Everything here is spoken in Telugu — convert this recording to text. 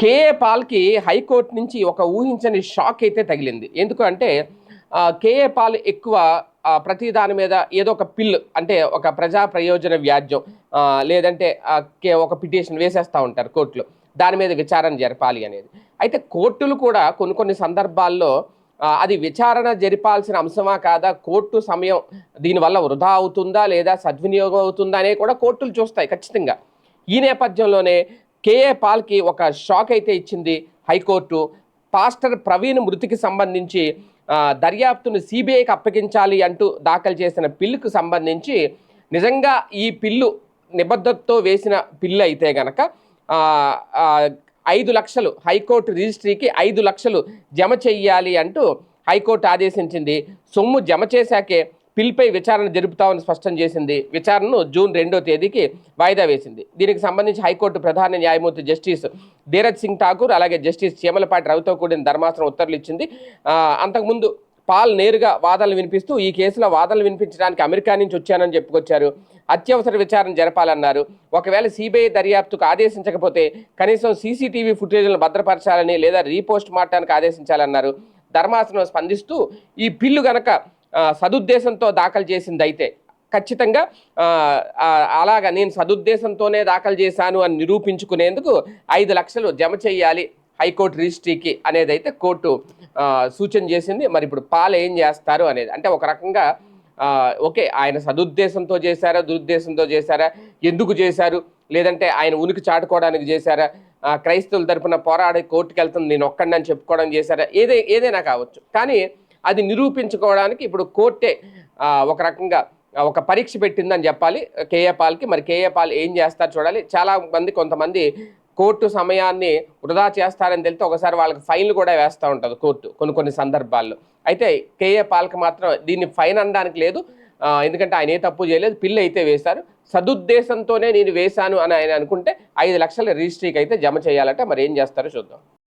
కేఏ పాల్కి హైకోర్టు నుంచి ఒక ఊహించని షాక్ అయితే తగిలింది. ఎందుకంటే కేఏ పాల్ ఎక్కువ ప్రతి దాని మీద ఏదో ఒక పిల్ అంటే ఒక ప్రజా ప్రయోజన వ్యాజ్యం లేదంటే కే- ఒక పిటిషన్ వేసేస్తూ ఉంటారు కోర్టులో. దాని మీద విచారణ జరపాలి అనేది. అయితే కోర్టులు కూడా కొన్ని కొన్ని సందర్భాల్లో అది విచారణ జరిపాల్సిన అంశమా కాదా కోర్టు సమయం దీనివల్ల వృధా అవుతుందా లేదా సద్వినియోగం అవుతుందా అనేది కూడా కోర్టులు చూస్తాయి ఖచ్చితంగా. ఈ నేపథ్యంలోనే కేఏ పాల్కి ఒక షాక్ అయితే ఇచ్చింది హైకోర్టు. పాస్టర్ ప్రవీణ్ మృతికి సంబంధించి దర్యాప్తును సిబిఐకి అప్పగించాలి అంటూ దాఖలు చేసిన పిల్లుకు సంబంధించి నిజంగా ఈ పిల్లు నిబద్ధతతో వేసిన పిల్లు అయితే గనక ఐదు లక్షలు హైకోర్టు రిజిస్ట్రీకి ఐదు లక్షలు జమ చెయ్యాలి అంటూ హైకోర్టు ఆదేశించింది. సొమ్ము జమ చేశాకే పిల్పై విచారణ జరుపుతామని స్పష్టం చేసింది. విచారణను జూన్ రెండో తేదీకి వాయిదా వేసింది. దీనికి సంబంధించి హైకోర్టు ప్రధాన న్యాయమూర్తి జస్టిస్ ధీరజ్ సింగ్ ఠాకూర్ అలాగే జస్టిస్ చీమలపాటి రవితో కూడిన ధర్మాసనం ఉత్తర్వులు ఇచ్చింది. అంతకుముందు పాల్ నేరుగా వాదనలు వినిపిస్తూ ఈ కేసులో వాదనలు వినిపించడానికి అమెరికా నుంచి వచ్చానని చెప్పుకొచ్చారు. అత్యవసర విచారణ జరపాలన్నారు. ఒకవేళ సిబిఐ దర్యాప్తుకు ఆదేశించకపోతే కనీసం సీసీటీవీ ఫుటేజ్లను భద్రపరచాలని లేదా రీపోస్ట్ మార్టానికి ఆదేశించాలన్నారు. ధర్మాసనం స్పందిస్తూ ఈ బిల్లు గనక సదుద్దేశంతో దాఖలు చేసింది అయితే ఖచ్చితంగా అలాగ అలాగా నేను సదుద్దేశంతోనే దాఖలు చేశాను అని నిరూపించుకునేందుకు ఐదు లక్షలు జమ చేయాలి హైకోర్టు రిజిస్ట్రీకి అనేది అయితే కోర్టు సూచన చేసింది. మరి ఇప్పుడు పాలు ఏం చేస్తారు అనేది. అంటే ఒక రకంగా ఓకే ఆయన సదుద్దేశంతో చేశారా దురుద్దేశంతో చేశారా ఎందుకు చేశారు లేదంటే ఆయన ఉనికి చాటుకోవడానికి చేశారా క్రైస్తవుల తరపున పోరాడి కోర్టుకు వెళ్తుంది నేను ఒక్కడిని అని చెప్పుకోవడం చేశారా ఏదే ఏదైనా కావచ్చు. కానీ అది నిరూపించుకోవడానికి ఇప్పుడు కోర్టే ఒక రకంగా ఒక పరీక్ష పెట్టిందని చెప్పాలి. కేఏ పాల్కి మరి కేఏ పాల్ ఏం చేస్తారు చూడాలి. చాలా మంది కొంతమంది కోర్టు సమయాన్ని వృధా చేస్తారని తెలితే ఒకసారి వాళ్ళకి ఫైన్లు కూడా వేస్తూ ఉంటుంది కోర్టు కొన్ని కొన్ని సందర్భాల్లో. అయితే కేఏ పాల్కి మాత్రం దీన్ని ఫైన్ అనడానికి లేదు. ఎందుకంటే ఆయన ఏ తప్పు చేయలేదు పిల్లు అయితే వేశారు. సదుద్దేశంతోనే నేను వేశాను అని ఆయన అనుకుంటే ఐదు లక్షల రిజిస్ట్రీకి అయితే జమ చేయాలంటే మరి ఏం చేస్తారో చూద్దాం.